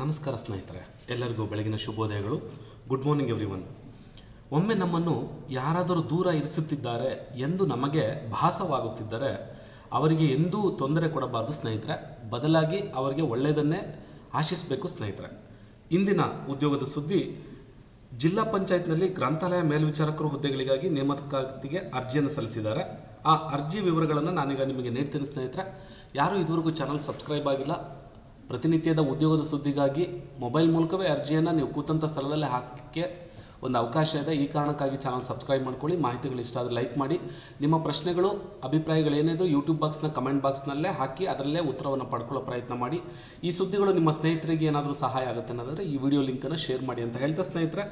ನಮಸ್ಕಾರ ಸ್ನೇಹಿತರೆ, ಎಲ್ಲರಿಗೂ ಬೆಳಗಿನ ಶುಭೋದಯಗಳು. ಗುಡ್ ಮಾರ್ನಿಂಗ್ ಎವ್ರಿ ಒನ್ ಒಮ್ಮೆ ನಮ್ಮನ್ನು ಯಾರಾದರೂ ದೂರ ಇರಿಸುತ್ತಿದ್ದಾರೆ ಎಂದು ನಮಗೆ ಭಾಸವಾಗುತ್ತಿದ್ದರೆ ಅವರಿಗೆ ಎಂದೂ ತೊಂದರೆ ಕೊಡಬಾರದು ಸ್ನೇಹಿತರೆ. ಬದಲಾಗಿ ಅವರಿಗೆ ಒಳ್ಳೆಯದನ್ನೇ ಆಶಿಸಬೇಕು ಸ್ನೇಹಿತರೆ. ಇಂದಿನ ಉದ್ಯೋಗದ ಸುದ್ದಿ, ಜಿಲ್ಲಾ ಪಂಚಾಯತ್ನಲ್ಲಿ ಗ್ರಂಥಾಲಯ ಮೇಲ್ವಿಚಾರಕರು ಹುದ್ದೆಗಳಿಗಾಗಿ ನೇಮಕಾತಿಗೆ ಅರ್ಜಿಯನ್ನು ಸಲ್ಲಿಸಿದ್ದಾರೆ. ಆ ಅರ್ಜಿ ವಿವರಗಳನ್ನು ನಾನೀಗ ನಿಮಗೆ ನೀಡ್ತೇನೆ ಸ್ನೇಹಿತರೆ. ಯಾರು ಇದುವರೆಗೂ ಚಾನಲ್ ಸಬ್ಸ್ಕ್ರೈಬ್ ಆಗಿಲ್ಲ ಪ್ರತಿನಿತ್ಯದ ಉದ್ಯೋಗದ ಸುದ್ದಿಗಾಗಿ ಮೊಬೈಲ್ ಮೂಲಕವೇ ಅರ್ಜಿಯನ್ನು ನೀವು ಕೂತಂಥ ಸ್ಥಳದಲ್ಲೇ ಹಾಕಕ್ಕೆ ಒಂದು ಅವಕಾಶ ಇದೆ. ಈ ಕಾರಣಕ್ಕಾಗಿ ಚಾನಲ್ ಸಬ್ಸ್ಕ್ರೈಬ್ ಮಾಡ್ಕೊಳ್ಳಿ. ಮಾಹಿತಿಗಳು ಇಷ್ಟ ಆದರೆ ಲೈಕ್ ಮಾಡಿ. ನಿಮ್ಮ ಪ್ರಶ್ನೆಗಳು ಅಭಿಪ್ರಾಯಗಳು ಏನಿದ್ರು ಯೂಟ್ಯೂಬ್ ಬಾಕ್ಸ್ನ ಕಮೆಂಟ್ ಬಾಕ್ಸ್ನಲ್ಲೇ ಹಾಕಿ ಅದರಲ್ಲೇ ಉತ್ತರವನ್ನು ಪಡ್ಕೊಳ್ಳೋ ಪ್ರಯತ್ನ ಮಾಡಿ. ಈ ಸುದ್ದಿಗಳು ನಿಮ್ಮ ಸ್ನೇಹಿತರಿಗೆ ಏನಾದರೂ ಸಹಾಯ ಆಗುತ್ತೆ ಅನ್ನೋದಾದರೆ ಈ ವಿಡಿಯೋ ಲಿಂಕನ್ನು ಶೇರ್ ಮಾಡಿ ಅಂತ ಹೇಳ್ತಾ ಸ್ನೇಹಿತರೆ.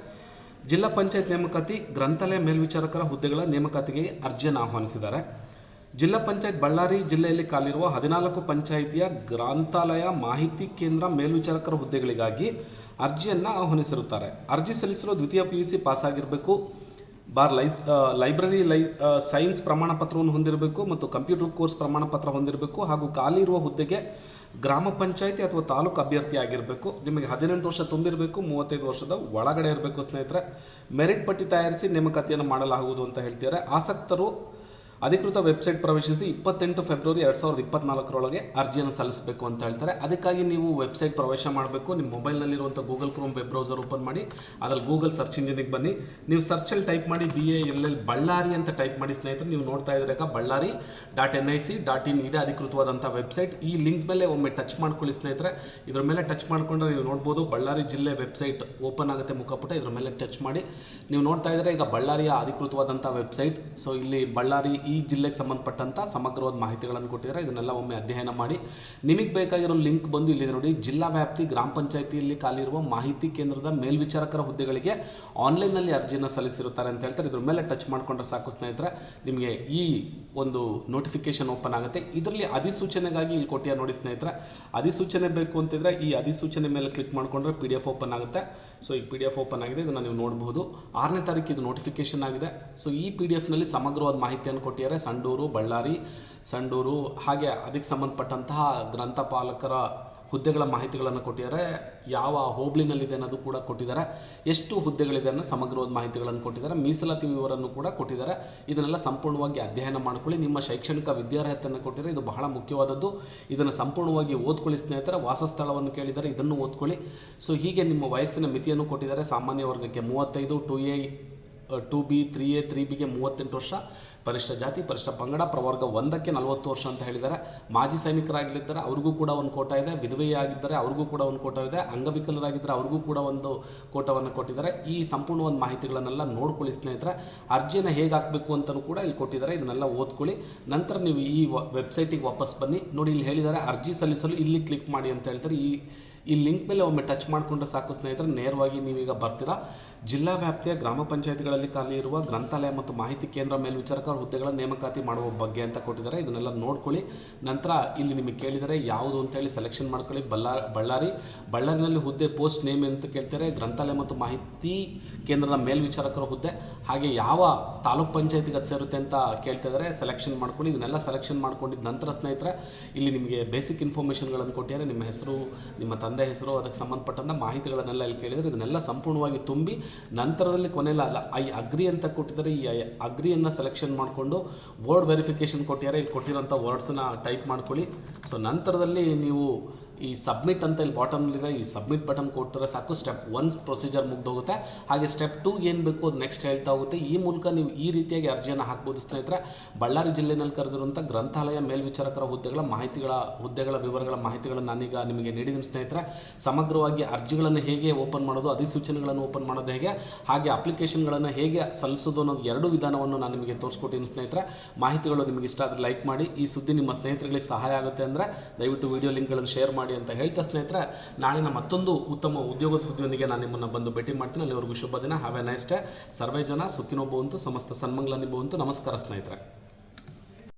ಜಿಲ್ಲಾ ಪಂಚಾಯತ್ ನೇಮಕಾತಿ ಗ್ರಂಥಾಲಯ ಮೇಲ್ವಿಚಾರಕರ ಹುದ್ದೆಗಳ ನೇಮಕಾತಿಗೆ ಅರ್ಜಿಯನ್ನು ಆಹ್ವಾನಿಸಿದ್ದಾರೆ. ಜಿಲ್ಲಾ ಪಂಚಾಯತ್ ಬಳ್ಳಾರಿ ಜಿಲ್ಲೆಯಲ್ಲಿ ಕಾಲಿರುವ ಹದಿನಾಲ್ಕು ಪಂಚಾಯಿತಿಯ ಗ್ರಂಥಾಲಯ ಮಾಹಿತಿ ಕೇಂದ್ರ ಮೇಲ್ವಿಚಾರಕರ ಹುದ್ದೆಗಳಿಗಾಗಿ ಅರ್ಜಿಯನ್ನು ಆಹ್ವಾನಿಸಿರುತ್ತಾರೆ. ಅರ್ಜಿ ಸಲ್ಲಿಸಲು ದ್ವಿತೀಯ ಪಿ ಯು ಸಿ ಪಾಸಾಗಿರಬೇಕು. ಬಾರ್ ಲೈಸ್ ಲೈಬ್ರರಿ ಲೈ ಸೈನ್ಸ್ ಪ್ರಮಾಣ ಪತ್ರವನ್ನು ಹೊಂದಿರಬೇಕು ಮತ್ತು ಕಂಪ್ಯೂಟರ್ ಕೋರ್ಸ್ ಪ್ರಮಾಣ ಪತ್ರ ಹೊಂದಿರಬೇಕು ಹಾಗೂ ಖಾಲಿ ಇರುವ ಹುದ್ದೆಗೆ ಗ್ರಾಮ ಪಂಚಾಯಿತಿ ಅಥವಾ ತಾಲೂಕು ಅಭ್ಯರ್ಥಿ ಆಗಿರಬೇಕು. ನಿಮಗೆ ಹದಿನೆಂಟು ವರ್ಷ ತುಂಬಿರಬೇಕು, ಮೂವತ್ತೈದು ವರ್ಷದ ಒಳಗಡೆ ಇರಬೇಕು ಸ್ನೇಹಿತರೆ. ಮೆರಿಟ್ ಪಟ್ಟಿ ತಯಾರಿಸಿ ನೇಮಕಾತಿಯನ್ನು ಮಾಡಲಾಗುವುದು ಅಂತ ಹೇಳ್ತಿದ್ದಾರೆ. ಆಸಕ್ತರು ಅಧಿಕೃತ ವೆಬ್ಸೈಟ್ ಪ್ರವೇಶಿಸಿ ಇಪ್ಪತ್ತೆಂಟು ಫೆಬ್ರವರಿ ಎರಡು ಸಾವಿರದ ಇಪ್ಪತ್ನಾಲ್ಕರೊಳಗೆ ಅರ್ಜಿಯನ್ನು ಸಲ್ಲಿಸಬೇಕು ಅಂತ ಹೇಳ್ತಾರೆ. ಅದಕ್ಕಾಗಿ ನೀವು ವೆಬ್ಸೈಟ್ ಪ್ರವೇಶ ಮಾಡಬೇಕು. ನಿಮ್ಮ ಮೊಬೈಲ್ನಲ್ಲಿರುವಂಥ Google Chrome web browser open ಮಾಡಿ, ಅದರಲ್ಲಿ ಗೂಗಲ್ ಸರ್ಚ್ ಇಂಜಿನಿಗೆ ಬನ್ನಿ. ನೀವು ಸರ್ಚಲ್ಲಿ ಟೈಪ್ ಮಾಡಿ B A L L Ballari ಅಂತ ಟೈಪ್ ಮಾಡಿ ಸ್ನೇಹಿತರೆ, ನೀವು ನೋಡ್ತಾ ಇದ್ದೀರಾಗ Ballari dot N I C dot in ಇದೆ ಅಧಿಕೃತವಾದಂಥ ವೆಬ್ಸೈಟ್. ಈ ಲಿಂಕ್ ಮೇಲೆ ಒಮ್ಮೆ ಟಚ್ ಮಾಡ್ಕೊಳ್ಳಿ ಸ್ನೇಹಿತರೆ. ಇದ್ರ ಮೇಲೆ ಟಚ್ ಮಾಡ್ಕೊಂಡ್ರೆ ನೀವು ನೋಡ್ಬೋದು ಬಳ್ಳಾರಿ ಜಿಲ್ಲೆ ವೆಬ್ಸೈಟ್ ಓಪನ್ ಆಗುತ್ತೆ ಮುಖಪುಟ. ಇದ್ರ ಮೇಲೆ ಟಚ್ ಮಾಡಿ. ನೀವು ನೋಡ್ತಾ ಇದ್ದರೆ ಈಗ ಬಳ್ಳಾರಿಯ ಅಧಿಕೃತವಾದಂಥ ವೆಬ್ಸೈಟ್. ಸೊ ಇಲ್ಲಿ ಬಳ್ಳಾರಿ ಈ ಜಿಲ್ಲೆಗೆ ಸಂಬಂಧಪಟ್ಟಂಥ ಸಮಗ್ರವಾದ ಮಾಹಿತಿಗಳನ್ನು ಕೊಟ್ಟಿದ್ದಾರೆ. ಇದನ್ನೆಲ್ಲ ಒಮ್ಮೆ ಅಧ್ಯಯನ ಮಾಡಿ. ನಿಮಗೆ ಬೇಕಾಗಿರೋ ಲಿಂಕ್ ಬಂದು ಇಲ್ಲಿ ನೋಡಿ. ಜಿಲ್ಲಾ ವ್ಯಾಪ್ತಿ ಗ್ರಾಮ ಪಂಚಾಯತಿಯಲ್ಲಿ ಖಾಲಿರುವ ಮಾಹಿತಿ ಕೇಂದ್ರದ ಮೇಲ್ವಿಚಾರಕರ ಹುದ್ದೆಗಳಿಗೆ ಆನ್ಲೈನ್ನಲ್ಲಿ ಅರ್ಜಿಯನ್ನು ಸಲ್ಲಿಸಿರುತ್ತಾರೆ ಅಂತ ಹೇಳ್ತಾರೆ. ಇದ್ರ ಮೇಲೆ ಟಚ್ ಮಾಡಿಕೊಂಡ್ರೆ ಸಾಕು ಸ್ನೇಹಿತರೆ. ನಿಮಗೆ ಈ ಒಂದು ನೋಟಿಫಿಕೇಶನ್ ಓಪನ್ ಆಗುತ್ತೆ. ಇದರಲ್ಲಿ ಅಧಿಸೂಚನೆಗಾಗಿ ಇಲ್ಲಿ ಕೊಟ್ಟಿಯ ನೋಡಿ ಸ್ನೇಹಿತರೆ. ಅಧಿಸೂಚನೆ ಬೇಕು ಅಂತಿದ್ರೆ ಈ ಅಧಿಸೂಚನೆ ಮೇಲೆ ಕ್ಲಿಕ್ ಮಾಡಿಕೊಂಡ್ರೆ ಪಿ ಡಿ ಎಫ್ ಓಪನ್ ಆಗುತ್ತೆ. ಸೊ, ಈ ಪಿ ಡಿ ಎಫ್ ಓಪನ್ ಆಗಿದೆ. ಇದನ್ನು ನೀವು ನೋಡಬಹುದು ಆರನೇ ತಾರೀಕು ಇದು ನೋಟಿಫಿಕೇಶನ್ ಆಗಿದೆ. ಸೊ, ಈ ಪಿ ಡಿ ಎಫ್ನಲ್ಲಿ ಸಮಗ್ರವಾದ ಮಾಹಿತಿಯನ್ನು ಕೊಟ್ಟಿದ್ದಾರೆ ಸಂಡೂರು, ಬಳ್ಳಾರಿ, ಸಂಡೂರು, ಹಾಗೆ ಅದಕ್ಕೆ ಸಂಬಂಧಪಟ್ಟಂತಹ ಗ್ರಂಥಪಾಲಕರ ಹುದ್ದೆಗಳ ಮಾಹಿತಿಗಳನ್ನು ಕೊಟ್ಟಿದ್ದಾರೆ. ಯಾವ ಹೋಬ್ಳಿನಲ್ಲಿದೆ ಅನ್ನೋದು ಕೂಡ ಕೊಟ್ಟಿದ್ದಾರೆ. ಎಷ್ಟು ಹುದ್ದೆಗಳಿದೆ ಅನ್ನೋ ಸಮಗ್ರವಾದ ಮಾಹಿತಿಗಳನ್ನು ಕೊಟ್ಟಿದ್ದಾರೆ. ಮೀಸಲಾತಿ ವಿವರನ್ನು ಕೂಡ ಕೊಟ್ಟಿದ್ದಾರೆ. ಇದನ್ನೆಲ್ಲ ಸಂಪೂರ್ಣವಾಗಿ ಅಧ್ಯಯನ ಮಾಡ್ಕೊಳ್ಳಿ. ನಿಮ್ಮ ಶೈಕ್ಷಣಿಕ ವಿದ್ಯಾರ್ಹತೆಯನ್ನು ಕೊಟ್ಟಿದ್ದಾರೆ ಇದು ಬಹಳ ಮುಖ್ಯವಾದದ್ದು. ಇದನ್ನು ಸಂಪೂರ್ಣವಾಗಿ ಓದ್ಕೊಳ್ಳಿ ಸ್ನೇಹಿತರೆ. ವಾಸಸ್ಥಳವನ್ನು ಕೇಳಿದ್ದಾರೆ ಇದನ್ನು ಓದ್ಕೊಳ್ಳಿ. ಸೊ ಹೀಗೆ ನಿಮ್ಮ ವಯಸ್ಸಿನ ಮಿತಿಯನ್ನು ಕೊಟ್ಟಿದ್ದಾರೆ. ಸಾಮಾನ್ಯ ವರ್ಗಕ್ಕೆ ಮೂವತ್ತೈದು, two A two B three A three ಬಿಗೆ ಮೂವತ್ತೆಂಟು ವರ್ಷ, ಪರಿಷ್ಠ ಜಾತಿ, ಪರಿಷ್ಠ ಪಂಗಡ, ಪ್ರವರ್ಗ ಒಂದಕ್ಕೆ ನಲವತ್ತು ವರ್ಷ ಅಂತ ಹೇಳಿದ್ದಾರೆ. ಮಾಜಿ ಸೈನಿಕರಾಗಲಿದ್ದಾರೆ, ಅವ್ರಿಗೂ ಕೂಡ ಒಂದು ಕೋಟ ಇದೆ. ವಿಧವೆಯಾಗಿದ್ದರೆ ಅವ್ರಿಗೂ ಕೂಡ ಒಂದು ಕೋಟ ಇದೆ. ಅಂಗವಿಕಲರಾಗಿದ್ದರೆ ಅವ್ರಿಗೂ ಕೂಡ ಒಂದು ಕೋಟವನ್ನು ಕೊಟ್ಟಿದ್ದಾರೆ. ಈ ಸಂಪೂರ್ಣ ಒಂದು ಮಾಹಿತಿಗಳನ್ನೆಲ್ಲ ನೋಡ್ಕೊಳ್ಳಿ ಸ್ನೇಹಿತರೆ. ಅರ್ಜಿಯನ್ನು ಹೇಗೆ ಹಾಕಬೇಕು ಅಂತಲೂ ಕೂಡ ಇಲ್ಲಿ ಕೊಟ್ಟಿದ್ದಾರೆ. ಇದನ್ನೆಲ್ಲ ಓದ್ಕೊಳ್ಳಿ. ನಂತರ ನೀವು ಈ ವೆಬ್ಸೈಟಿಗೆ ವಾಪಸ್ ಬನ್ನಿ. ನೋಡಿ, ಇಲ್ಲಿ ಹೇಳಿದ್ದಾರೆ, ಅರ್ಜಿ ಸಲ್ಲಿಸಲು ಇಲ್ಲಿ ಕ್ಲಿಕ್ ಮಾಡಿ ಅಂತ ಹೇಳ್ತಾರೆ. ಈ ಈ ಲಿಂಕ್ ಮೇಲೆ ಒಮ್ಮೆ ಟಚ್ ಮಾಡಿಕೊಂಡ್ರೆ ಸಾಕು ಸ್ನೇಹಿತರೆ, ನೇರವಾಗಿ ನೀವೀಗ ಬರ್ತೀರಾ. ಜಿಲ್ಲಾ ವ್ಯಾಪ್ತಿಯ ಗ್ರಾಮ ಪಂಚಾಯತ್ಗಳಲ್ಲಿ ಖಾಲಿ ಇರುವ ಗ್ರಂಥಾಲಯ ಮತ್ತು ಮಾಹಿತಿ ಕೇಂದ್ರ ಮೇಲ್ವಿಚಾರಕರ ಹುದ್ದೆಗಳ ನೇಮಕಾತಿ ಮಾಡುವ ಬಗ್ಗೆ ಅಂತ ಕೊಟ್ಟಿದ್ದಾರೆ. ಇದನ್ನೆಲ್ಲ ನೋಡ್ಕೊಳ್ಳಿ. ನಂತರ ಇಲ್ಲಿ ನಿಮಗೆ ಕೇಳಿದರೆ ಯಾವುದು ಅಂತೇಳಿ ಸೆಲೆಕ್ಷನ್ ಮಾಡ್ಕೊಳ್ಳಿ. ಬಳ್ಳಾ ಬಳ್ಳಾರಿ. ಬಳ್ಳಾರಿನಲ್ಲಿ ಹುದ್ದೆ ಪೋಸ್ಟ್ ನೇಮ್ ಅಂತ ಕೇಳ್ತಾರೆ. ಗ್ರಂಥಾಲಯ ಮತ್ತು ಮಾಹಿತಿ ಕೇಂದ್ರದ ಮೇಲ್ವಿಚಾರಕರ ಹುದ್ದೆ. ಹಾಗೆ ಯಾವ ತಾಲೂಕ್ ಪಂಚಾಯತಿಗೆ ಅದು ಸೇರುತ್ತೆ ಅಂತ ಕೇಳ್ತಾ ಇದ್ದಾರೆ ಸೆಲೆಕ್ಷನ್ ಮಾಡ್ಕೊಳ್ಳಿ. ಇದನ್ನೆಲ್ಲ ಸೆಲೆಕ್ಷನ್ ಮಾಡ್ಕೊಂಡಿದ್ದ ನಂತರ ಸ್ನೇಹಿತರೆ, ಇಲ್ಲಿ ನಿಮಗೆ ಬೇಸಿಕ್ ಇನ್ಫಾರ್ಮೇಷನ್ಗಳನ್ನು ಕೊಟ್ಟಿದ್ದಾರೆ. ನಿಮ್ಮ ಹೆಸರು, ನಿಮ್ಮ ತಂದೆ ಹೆಸರು, ಅದಕ್ಕೆ ಸಂಬಂಧಪಟ್ಟಂಥ ಮಾಹಿತಿಗಳನ್ನೆಲ್ಲ ಇಲ್ಲಿ ಕೇಳಿದರೆ ಇದನ್ನೆಲ್ಲ ಸಂಪೂರ್ಣವಾಗಿ ತುಂಬಿ ನಂತರದಲ್ಲಿ ಕೊನೆಯಲ್ಲ ಅಲ್ಲ ಐ ಅಗ್ರಿ ಅಂತ ಕೊಟ್ಟಿದ್ದಾರೆ, ಈ ಅಗ್ರಿಯನ್ನು ಸೆಲೆಕ್ಷನ್ ಮಾಡಿಕೊಂಡು ವರ್ಡ್ ವೆರಿಫಿಕೇಷನ್ ಕೊಟ್ಟಿದ್ದಾರೆ. ಇಲ್ಲಿ ಕೊಟ್ಟಿರೋಂಥ ವರ್ಡ್ಸನ್ನ ಟೈಪ್ ಮಾಡ್ಕೊಳ್ಳಿ. ಸೊ ನಂತರದಲ್ಲಿ ನೀವು ಈ ಸಬ್ಮಿಟ್ ಅಂತ ಇಲ್ಲಿ ಬಾಟಮ್ಲಿದೆ ಈ ಸಬ್ಮಿಟ್ ಬಟನ್ ಕೊಟ್ಟರೆ ಸಾಕು ಸ್ಟೆಪ್ ಒನ್ ಪ್ರೊಸೀಜರ್ ಮುಗ್ದೋಗುತ್ತೆ. ಹಾಗೆ ಸ್ಟೆಪ್ ಟು ಏನು ಬೇಕು ಅದು ನೆಕ್ಸ್ಟ್ ಹೇಳ್ತಾ ಹೋಗುತ್ತೆ. ಈ ಮೂಲಕ ನೀವು ಈ ರೀತಿಯಾಗಿ ಅರ್ಜಿಯನ್ನು ಹಾಕ್ಬೋದು ಸ್ನೇಹಿತರೆ. ಬಳ್ಳಾರಿ ಜಿಲ್ಲೆಯಲ್ಲಿ ಕರೆದಿರುವಂಥ ಗ್ರಂಥಾಲಯ ಮೇಲ್ವಿಚಾರಕರ ಹುದ್ದೆಗಳ ಮಾಹಿತಿಗಳ, ಹುದ್ದೆಗಳ ವಿವರಗಳ ಮಾಹಿತಿಗಳನ್ನು ನಾನೀಗ ನಿಮಗೆ ನೀಡಿದ್ದೀನಿ ಸ್ನೇಹಿತರೆ. ಸಮಗ್ರವಾಗಿ ಅರ್ಜಿಗಳನ್ನು ಹೇಗೆ ಓಪನ್ ಮಾಡೋದು, ಅಧಿಸೂಚನೆಗಳನ್ನು ಓಪನ್ ಮಾಡೋದು ಹೇಗೆ, ಹಾಗೆ ಅಪ್ಲಿಕೇಶನ್ಗಳನ್ನು ಹೇಗೆ ಸಲ್ಲಿಸೋದು ಅನ್ನೋದು ಎರಡು ವಿಧಾನವನ್ನು ನಾನು ನಿಮಗೆ ತೋರಿಸ್ಕೊಟ್ಟಿದ್ದೀನಿ ಸ್ನೇಹಿತರೆ. ಮಾಹಿತಿಗಳು ನಿಮಗೆ ಇಷ್ಟ ಆದರೆ ಲೈಕ್ ಮಾಡಿ. ಈ ಸುದ್ದಿ ನಿಮ್ಮ ಸ್ನೇಹಿತರುಗಳಿಗೆ ಸಹಾಯ ಆಗುತ್ತೆ ಅಂದರೆ ದಯವಿಟ್ಟು ವಿಡಿಯೋ ಲಿಂಕ್ಗಳನ್ನು ಶೇರ್ ಮಾಡಿ. ಅಂತ ಹೇಳ್ತಾ ಸ್ನೇಹಿತರೆ, ನಾಳಿನ ಮತ್ತೊಂದು ಉತ್ತಮ ಉದ್ಯೋಗದ ಸುದ್ದಿಯೊಂದಿಗೆ ನಾನು ನಿಮ್ಮನ್ನು ಬಂದು ಭೇಟಿ ಮಾಡ್ತೀನಿ. ಅಲ್ಲಿವರೆಗೂ ಶುಭ ದಿನ. ಹ್ಯಾವ್ ಎ ನೈಸ್ ಡೇ ಸರ್ವೇ ಜನ ಸುಖಿನೋ ಭವಂತು ಸಮಸ್ತ ಸನ್ಮಂಗ್ಲ ಭವಂತು ನಮಸ್ಕಾರ ಸ್ನೇಹಿತರೆ.